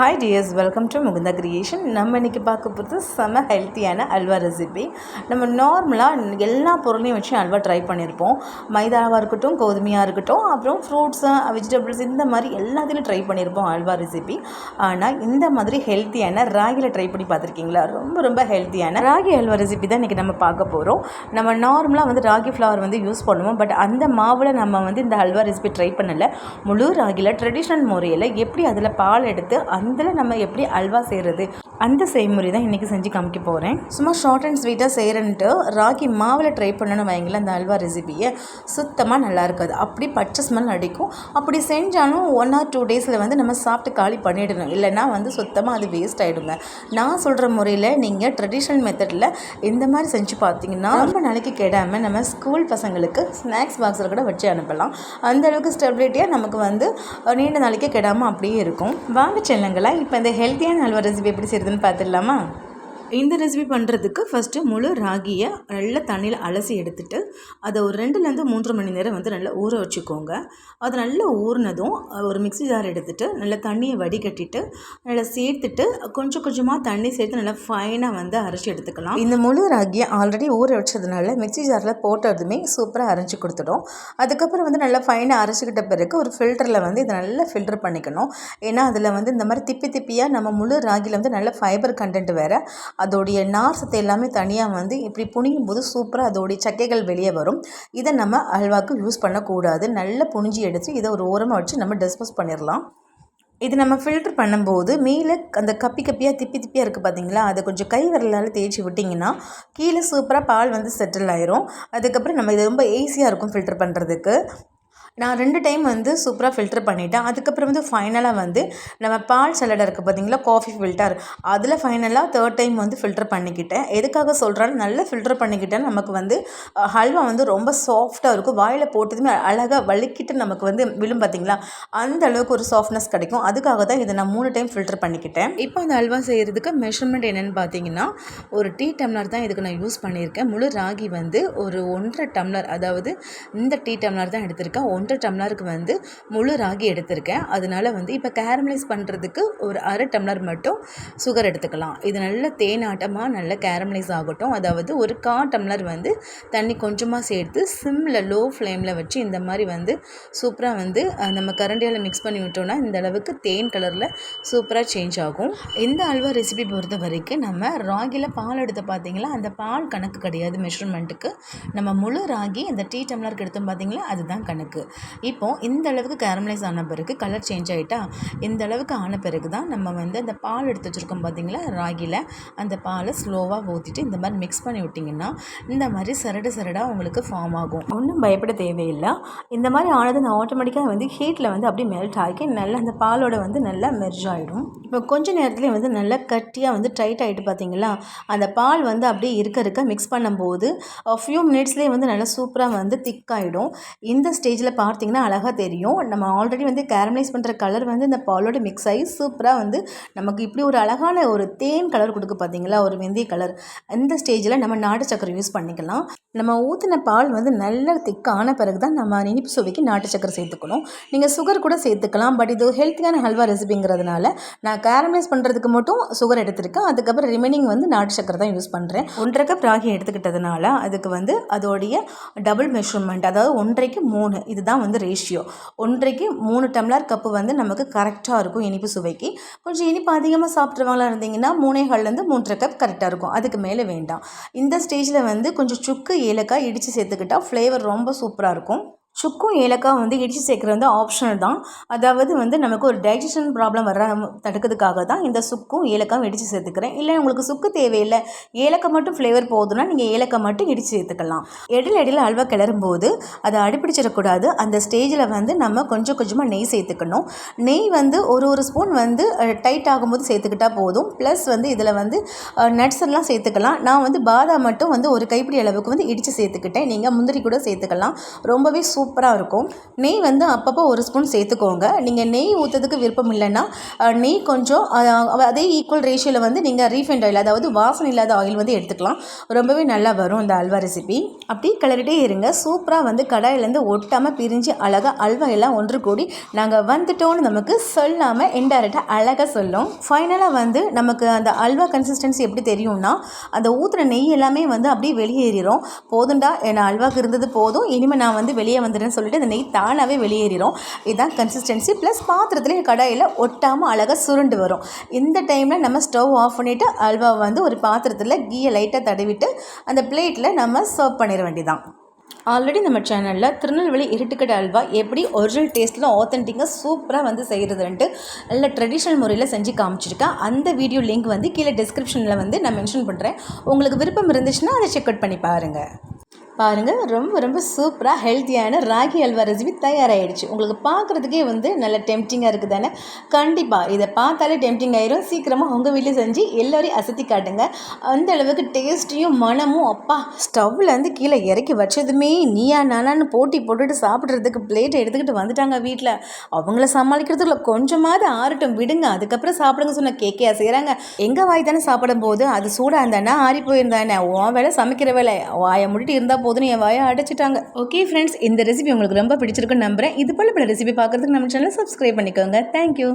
Hi dears welcome to Mukunda creation நம்ம இன்றைக்கி பார்க்க போகிறது செம ஹெல்த்தியான அல்வா ரெசிபி நம்ம நார்மலாக எல்லா பொருளையும் வச்சு அல்வா ட்ரை பண்ணியிருப்போம் மைதாவாக இருக்கட்டும் கோதுமையாக இருக்கட்டும் அப்புறம் ஃப்ரூட்ஸு வெஜிடபிள்ஸ் இந்த மாதிரி எல்லாத்திலையும் ட்ரை பண்ணியிருப்போம் அல்வா ரெசிபி ஆனால் இந்த மாதிரி ஹெல்த்தியான ராகியில் ட்ரை பண்ணி பார்த்துருக்கீங்களா? ரொம்ப ரொம்ப ஹெல்த்தியான ராகி அல்வா ரெசிபி தான் இன்றைக்கி நம்ம பார்க்க போகிறோம் நம்ம நார்மலாக வந்து ராகி ஃப்ளவர் வந்து யூஸ் பண்ணுவோம். பட் அந்த மாவில் நம்ம வந்து இந்த அல்வா ரெசிபி ட்ரை பண்ணலை. முழு ராகியில் ட்ரெடிஷ்னல் முறையில் எப்படி அதில் பால் எடுத்து அதில் நம்ம எப்படி அல்வா செய்கிறது அந்த செய்முறை தான் இன்றைக்கி செஞ்சு காமிக்க போகிறேன் சும்மா ஷார்ட் அண்ட் ஸ்வீட்டாக செய்கிறேன்ட்டு ராகி மாவில் ட்ரை பண்ணணும் வைங்களேன் அந்த அல்வா ரெசிபியை சுத்தமாக நல்லா இருக்காது. அப்படி பச்சை ஸ்மெல் அடிக்கும். அப்படி செஞ்சாலும் ஒன் ஆர் டூ டேஸில் வந்து நம்ம சாப்பிட்டு காலி பண்ணிடணும். இல்லைன்னா வந்து சுத்தமாக அது வேஸ்ட் ஆகிடுங்க நான் சொல்கிற முறையில் நீங்கள் ட்ரெடிஷ்னல் மெத்தடில் இந்த மாதிரி செஞ்சு பார்த்தீங்கன்னா ரொம்ப நாளைக்கு கெடாமல் நம்ம ஸ்கூல் பசங்களுக்கு ஸ்நாக்ஸ் பாக்ஸில் கூட வச்சு அனுப்பலாம். அந்த அளவுக்கு ஸ்டெபிலிட்டியாக நமக்கு வந்து நீண்ட நாளைக்கு கெடாமல் அப்படியே இருக்கும். வாங்க பண்ணுங்களா இப்போ இந்த ஹெல்த்தியான அல்வா ரெசிபி எப்படி செய்யுதுன்னு பார்த்துடலாமா? இந்த ரெசிபி பண்ணுறதுக்கு ஃபஸ்ட்டு முழு ராகியை நல்லா தண்ணியில் அலசி எடுத்துட்டு அதை ஒரு ரெண்டுலேருந்து மூன்று மணி நேரம் வந்து நல்லா ஊற வச்சுக்கோங்க. அது நல்லா ஊறினதும் ஒரு மிக்ஸி ஜார் எடுத்துகிட்டு நல்லா தண்ணியை வடிகட்டிட்டு நல்லா சேர்த்துட்டு கொஞ்சம் கொஞ்சமாக தண்ணி சேர்த்து நல்லா ஃபைனாக வந்து அரைச்சி எடுத்துக்கலாம். இந்த முழு ராகியை ஆல்ரெடி ஊற வச்சதுனால மிக்ஸி ஜாரில் போட்டதுமே சூப்பராக அரைச்சி கொடுத்துடும். அதுக்கப்புறம் வந்து நல்லா ஃபைனாக அரைச்சிக்கிட்ட பிறகு ஒரு ஃபில்டரில் வந்து இதை நல்லா ஃபில்டர் பண்ணிக்கணும். ஏன்னா அதில் வந்து இந்த மாதிரி திப்பி திப்பியாக நம்ம முழு ராகியில் வந்து நல்ல ஃபைபர் கண்டென்ட் வேறு. அதோடைய நார் சத்து எல்லாமே தனியாக வந்து இப்படி புனியும் போது சூப்பராக அதோடைய சக்கைகள் வெளியே வரும். இதை நம்ம அல்வாக்கு யூஸ் பண்ணக்கூடாது. நல்லா புனிஞ்சி எடுத்து இதை ஒரு ஓரமாக வச்சு நம்ம டிஸ்போஸ் பண்ணிடலாம் இது நம்ம ஃபில்டர் பண்ணும்போது மேலே அந்த கப்பி கப்பியாக திப்பி திப்பியாக இருக்குது பார்த்தீங்களா அதை கொஞ்சம் கை விரலால் தேய்ச்சி விட்டிங்கன்னா கீழே சூப்பராக பால் வந்து செட்டில் ஆயிரும். அதுக்கப்புறம் நம்ம இது ரொம்ப ஈஸியாக இருக்கும் ஃபில்டர் பண்ணுறதுக்கு நான் ரெண்டு டைம் வந்து சூப்பராக ஃபில்டர் பண்ணிட்டேன். அதுக்கப்புறம் வந்து ஃபைனலாக வந்து நம்ம பால் சலடை இருக்குது பார்த்தீங்களா காஃபி ஃபில்டர் அதில் ஃபைனலாக தேர்ட் டைம் வந்து ஃபில்டர் பண்ணிக்கிட்டேன். எதுக்காக சொல்கிறாலும் நல்லா ஃபில்டர் பண்ணிக்கிட்டேன். நமக்கு வந்து ஹல்வா வந்து ரொம்ப சாஃப்டாக இருக்கும். வாயில் போட்டதுமே அழகாக வலிக்கிட்டு நமக்கு வந்து விழும் பார்த்தீங்களா அந்த அளவுக்கு ஒரு சாஃப்ட்னஸ் கிடைக்கும். அதுக்காக தான் இதை நான் மூணு டைம் ஃபில்டர் பண்ணிக்கிட்டேன். இப்போ அந்த அல்வா செய்கிறதுக்கு மெஷர்மெண்ட் என்னென்னு பார்த்தீங்கன்னா ஒரு டீ டம்ளர் தான் இதுக்கு நான் யூஸ் பண்ணியிருக்கேன். முழு ராகி வந்து ஒரு ஒன்றரை டம்ளர் அதாவது இந்த டீ டம்ளர் தான் எடுத்திருக்கேன். ரெண்டு டம்ளருக்கு வந்து முழு ராகி எடுத்திருக்கேன். அதனால வந்து இப்போ கேரமலைஸ் பண்ணுறதுக்கு ஒரு அரை டம்ளர் மட்டும் சுகர் எடுத்துக்கலாம். இது நல்ல தேனாட்டமாக நல்ல கேரமலைஸ் ஆகட்டும். அதாவது ஒரு கா டம்ளர் வந்து தண்ணி கொஞ்சமாக சேர்த்து சிம்மில் லோ ஃப்ளேமில் வச்சு இந்த மாதிரி வந்து சூப்பராக வந்து நம்ம கரண்டியால் மிக்ஸ் பண்ணி விட்டோம்னா இந்த அளவுக்கு தேன் கலரில் சூப்பராக சேஞ்ச் ஆகும். இந்த அல்வா ரெசிபி பொறுத்த வரைக்கும் நம்ம ராகியில் பால் எடுத்து பார்த்தீங்களா அந்த பால் கணக்கு கிடையாது மெஷர்மெண்ட்டுக்கு நம்ம முழு ராகி அந்த டீ டம்ளருக்கு எடுத்தோம் பார்த்தீங்களா அதுதான் கணக்கு. இப்போது இந்த அளவுக்கு கேரமலைஸ் ஆன பிறகு கலர் சேஞ்ச் ஆகிட்டா இந்த அளவுக்கு ஆன பிறகு தான் நம்ம வந்து அந்த பால் எடுத்து வச்சுருக்கோம் பார்த்தீங்களா ராகியில் அந்த பாலை ஸ்லோவாக ஊற்றிட்டு இந்த மாதிரி மிக்ஸ் பண்ணி விட்டிங்கன்னா இந்த மாதிரி சரடு சரடாக உங்களுக்கு ஃபார்ம் ஆகும். ஒன்றும் பயப்பட தேவையில்லை. இந்த மாதிரி ஆனது அந்த ஆட்டோமேட்டிக்காக வந்து ஹீட்டில் வந்து அப்படியே மெல்ட் ஆகி நல்லா அந்த பாலோட வந்து நல்லா மெர்ஜ் ஆகிடும் இப்போ கொஞ்ச நேரத்துலேயே வந்து நல்லா கட்டியாக வந்து டைட் ஆகிட்டு பார்த்தீங்களா அந்த பால் வந்து அப்படியே இருக்க இருக்க மிக்ஸ் பண்ணும்போது ஃபியூ மினிட்ஸ்லேயே வந்து நல்லா சூப்பராக வந்து திக்காகிடும் இந்த ஸ்டேஜில் பார்த்தீங்கன்னா அழகாக தெரியும். நம்ம ஆல்ரெடி வந்து கேரமலைஸ் பண்ணுற கலர் வந்து இந்த பாலோட மிக்ஸ் ஆகி சூப்பராக வந்து நமக்கு இப்படி ஒரு அழகான ஒரு தேன் கலர் கொடுக்கு பார்த்தீங்களா? ஒரு வெந்தய கலர் இந்த ஸ்டேஜில் நம்ம நாட்டு சக்கரை யூஸ் பண்ணிக்கலாம். நம்ம ஊற்றின பால் வந்து நல்ல திக்கான பிறகு தான் நம்ம இனிப்பு சுவைக்கு நாட்டு சக்கரை சேர்த்துக்கணும். நீங்கள் சுகர் கூட சேர்த்துக்கலாம். பட் இது ஹெல்த்தியான ஹல்வா ரெசிபிங்கிறதுனால நான் கேரமலைஸ் பண்ணுறதுக்கு மட்டும் சுகர் எடுத்திருக்கேன். அதுக்கப்புறம் ரிமைனிங் வந்து நாட்டு சக்கரை தான் யூஸ் பண்ணுறேன் ஒன்றரை கப் ராகி எடுத்துக்கிட்டதுனால அதுக்கு வந்து அதோடைய டபுள் மெஷர்மெண்ட் அதாவது ஒன்றைக்கு மூணு. இதுதான் வந்து ரேஷியோ ஒன்றைக்கு மூணு டம்ளர் கப்பு வந்து நமக்கு கரெக்டாக இருக்கும் இனிப்பு சுவைக்கு. கொஞ்சம் இனிப்பு அதிகமாக சாப்பிட்றவங்களா இருந்தீங்கன்னா மூணே ஹால்லேருந்து மூன்றரை கப் கரெக்டாக இருக்கும். அதுக்கு மேலே வேண்டாம். இந்த ஸ்டேஜில் வந்து கொஞ்சம் சுக்கு ஏலக்காய் இடித்து சேர்த்துக்கிட்டா ஃப்ளேவர் ரொம்ப சூப்பராக இருக்கும். சுக்கும் ஏலக்காய் வந்து இடித்து சேர்க்குறது வந்து ஆப்ஷனல் தான். அதாவது வந்து நமக்கு ஒரு டைஜஷன் ப்ராப்ளம் வர தடுக்கிறதுக்காக தான் இந்த சுக்கும் ஏலக்காயும் இடித்து சேர்த்துக்கிறேன். இல்லை உங்களுக்கு சுக்கு தேவையில்லை ஏலக்காய் மட்டும் ஃப்ளேவர் போதுன்னா நீங்கள் ஏலக்காய் மட்டும் இடித்து சேர்த்துக்கலாம். இடையில இடையில அல்வா கிளறும் போது அதை அடிப்பிடிச்சிடக்கூடாது. அந்த ஸ்டேஜில் வந்து நம்ம கொஞ்சம் கொஞ்சமாக நெய் சேர்த்துக்கணும். நெய் வந்து ஒரு ஒரு ஸ்பூன் வந்து டைட் ஆகும்போது சேர்த்துக்கிட்டா போதும். ப்ளஸ் வந்து இதில் வந்து நட்ஸ் எல்லாம் சேர்த்துக்கலாம். நான் வந்து பாதாம் மட்டும் வந்து ஒரு கைப்பிடி அளவுக்கு வந்து இடித்து சேர்த்துக்கிட்டேன். நீங்கள் முந்திரி கூட சேர்த்துக்கலாம். ரொம்பவே சூப்பராக இருக்கும். நெய் வந்து அப்பப்போ ஒரு ஸ்பூன் சேர்த்துக்கோங்க. நீங்கள் நெய் ஊற்றுறதுக்கு விருப்பம் இல்லைன்னா நெய் கொஞ்சம் அதே ஈக்குவல் ரேஷியோவில் வந்து நீங்கள் ரீஃபைண்ட் ஆயில் அதாவது வாசனை இல்லாத ஆயில் வந்து எடுத்துக்கலாம். ரொம்பவே நல்லா வரும் இந்த அல்வா ரெசிபி அப்படியே கிளறிட்டே இருங்க. சூப்பராக வந்து கடாயிலேருந்து ஒட்டாமல் பிரிஞ்சு அழகாக அல்வா எல்லாம் ஒன்று கூடி நாங்கள் வந்துட்டோம்னு நமக்கு சொல்லாமல் இன்டைரக்டாக அழகாக சொல்லும். ஃபைனலாக வந்து நமக்கு அந்த அல்வா கன்சிஸ்டன்சி எப்படி தெரியும்னா அந்த ஊற்றுற நெய் எல்லாமே வந்து அப்படியே வெளியேறிடும் போதுண்டா என்ன அல்வாக்கு இருந்தது போதும். இனிமேல் நான் வந்து வெளியே வந்துடுன்னு சொல்லிட்டு அந்த நெய் தானாகவே வெளியேறிடும் இதுதான் கன்சிஸ்டன்சி ப்ளஸ் பாத்திரத்துலேயும் கடாயில் ஒட்டாமல் அழகாக சுருண்டு வரும். இந்த டைமில் நம்ம ஸ்டவ் ஆஃப் பண்ணிவிட்டு அல்வா வந்து ஒரு பாத்திரத்தில் கீயை லைட்டாக தடவிட்டு அந்த பிளேட்டில் நம்ம சர்வ் பண்ணிட வேண்டியதான் ஆல்ரெடி நம்ம சேனலில் திருநெல்வேலி இருட்டுக்கடை அல்வா எப்படி ஒரிஜினல் டேஸ்ட்டில் ஆத்தென்டிக்காக சூப்பராக வந்து செய்கிறதுன்ட்டு நல்ல ட்ரெடிஷ்னல் முறையில் செஞ்சு காமிச்சிருக்கேன். அந்த வீடியோ லிங்க் வந்து கீழே டிஸ்கிரிப்ஷனில் வந்து நான் மென்ஷன் பண்ணுறேன் உங்களுக்கு விருப்பம் இருந்துச்சுன்னா அதை செக் அவுட் பண்ணி பாருங்கள் பாருங்கள் ரொம்ப ரொம்ப சூப்பராக ஹெல்த்தியான ராகி அல்வா ரெசிபி தயாராகிடுச்சு உங்களுக்கு பார்க்குறதுக்கே வந்து நல்ல டெம்டிங்காக இருக்குது தானே கண்டிப்பாக இதை பார்த்தாலே டெம்டிங் ஆயிரும். சீக்கிரமாக உங்கள் வீட்டில் செஞ்சு எல்லோரையும் அசத்தி காட்டுங்க. அந்த அளவுக்கு டேஸ்ட்டையும் மனமும் அப்பா ஸ்டவ்லேருந்து கீழே இறக்கி வச்சதுமே நீயா நானான்னு போட்டி போட்டுட்டு சாப்பிட்றதுக்கு பிளேட்டை எடுத்துக்கிட்டு வந்துட்டாங்க வீட்டில் அவங்கள சமாளிக்கிறதுக்குள்ள கொஞ்சமாவது ஆறட்டும் விடுங்க. அதுக்கப்புறம் சாப்பிடுங்க சொன்ன கேக்கையா செய்கிறாங்க எங்கள் வாய் தானே சாப்பிடும் போது அது சூடாக இருந்தானே ஆறி போயிருந்தானே? உன் வேலை சமைக்கிற வேலை. வாயை முடிட்டு இருந்தால் போதுன்னு என் வாயை அடைச்சிட்டாங்க. ஓகே ஃப்ரெண்ட்ஸ் இந்த ரெசிபி உங்களுக்கு ரொம்ப பிடிச்சிருக்குன்னு நம்புறேன். இது போல் பல ரெசிபி பார்க்குறதுக்கு நம்ம சேனல் சப்ஸ்கிரைப் பண்ணிக்கோங்க. தேங்க்யூ